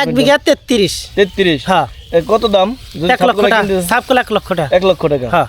এক বিঘা তেত্রিশ। তেত্রিশ? হ্যাঁ। কত দাম? এক লক্ষ টাকা। এক লক্ষ টাকা। এক লক্ষ টাকা। হ্যাঁ।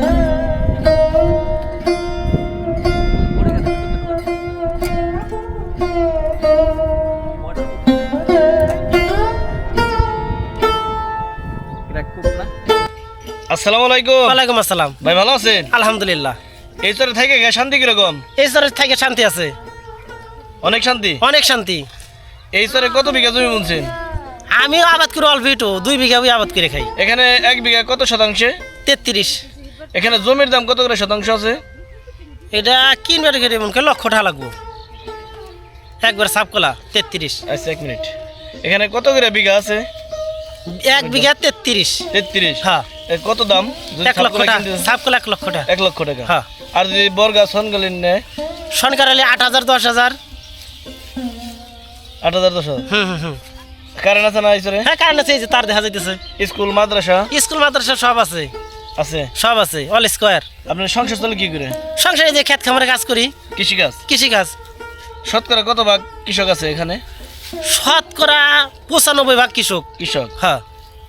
আসসালামু আলাইকুম। ওয়ালাইকুম আসসালাম। ভাই ভালো আছেন? আলহামদুলিল্লাহ। এই চরে থেকে শান্তি কীরকম? এই চরের থেকে শান্তি আছে। অনেক শান্তি? অনেক শান্তি। এই চরে কত বিঘা জমি বুনছেন? আমিও আবাদ করে অল্প একটু দুই বিঘা আবাদ করে খাই। এখানে এক বিঘা কত শতাংশে? তেত্রিশ। এখানে জমির দাম কত করে শতাংশ আছে? এটা কিনবার গেলে মনে করে লক্ষ টাকা লাগবো। একবার সাপ কলা তেত্রিশ। আচ্ছা এক মিনিট। এখানে কত করে বিঘা আছে? এক বিঘা তেত্রিশ। তেত্রিশ। হ্যাঁ। কত দাম? এক লক্ষ টাকা। এক লক্ষ টাকা। এক লক্ষ টাকা। হ্যাঁ। আর যদি বর্গা সনগালিন নেয়? সরকার আট হাজার দশ হাজার। আট হাজার দশ হাজার? হুম হুম হুম। কারেন্ট আছে না এই হ্যাঁ কারণ আছে এই যে তার দেখা যাইতেছে। স্কুল মাদ্রাসা? স্কুল মাদ্রাসা সব আছে। আছে? সব আছে অল স্কোয়ার আপনার সংসার চলে কি করে? সংসারে যে খেত খামারে কাজ করি। কৃষিকাজ? কৃষি কাজ শতকরা কত ভাগ কৃষক আছে এখানে? শতকরা পঁচানব্বই ভাগ কৃষক। কৃষক? হ্যাঁ।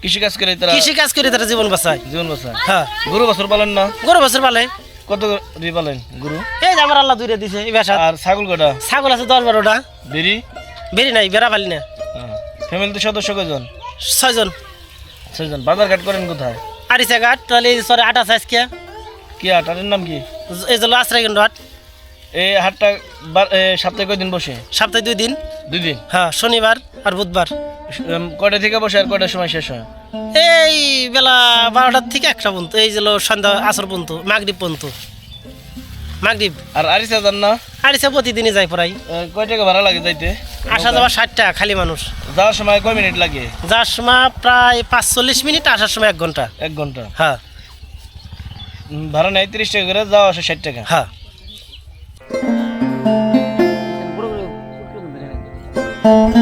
কৃষিকাজ করে তারা কৃষি কাজ করে তারা জীবন বাঁচায়। জীবন বাঁচায়। হ্যাঁ। গরু বছর পালেন না? গরু বছর পালে। কত পালেন গরু? এই আমার আল্লাহ দূরে দিছে এই বাসা আর ছাগল কটা? ছাগল আছে দশ বারোটা। বেরি? বেরি নাই বেড়া পালি না। ফ্যামিলিতে সদস্য কয়জন? ছয়জন। ছয়জন। বাজার ঘাট করেন কোথায়? আড়িশা ঘাট তাহলে সরে আটা সাইজ কে কি হাট নাম কি? এই যে আশ্রয় হাট। এই হাটটা সপ্তাহে কয়দিন বসে? সপ্তাহে দুই দিন। দুই দিন? হ্যাঁ শনিবার আর বুধবার। কয়টা থেকে বসে আর কয়টার সময় শেষ হয়? এই বেলা বারোটার থেকে একটা পর্যন্ত এই যে সন্ধ্যা আসর পর্যন্ত মাগরীব পর্যন্ত। মাগরীব। আর আরিসা যান না? আড়িশা প্রতিদিনই পড়াই। এ, কয় টাকা ভাড়া লাগে যাইতে? আসা যাওয়া ষাট টাকা খালি মানুষ। যাওয়ার সময় কয় মিনিট লাগে? যার সময় প্রায় পাঁচচল্লিশ মিনিট আসার সময় এক ঘণ্টা। এক ঘণ্টা? হ্যাঁ। ভাড়া নেয় তিরিশ টাকা করে যাওয়া আসে ষাট টাকা। হ্যাঁ। Thank you.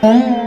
嗯。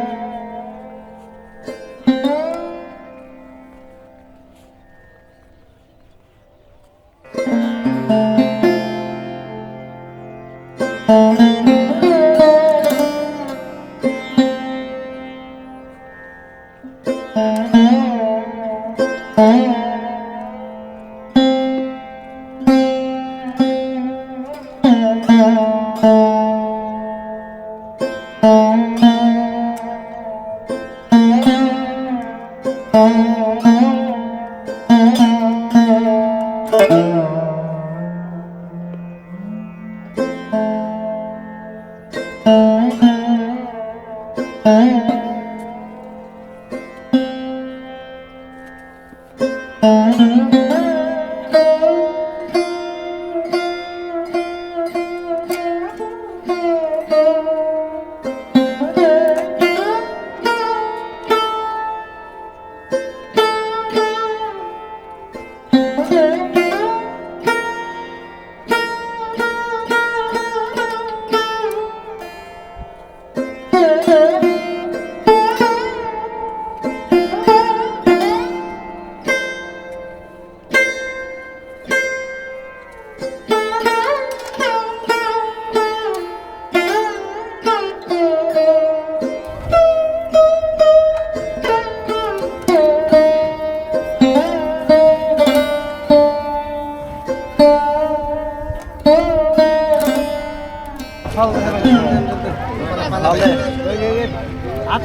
Oh.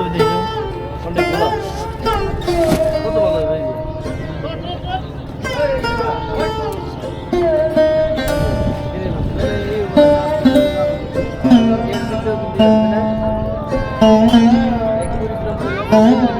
ছবি দেখি কত ভালো ভাই Thank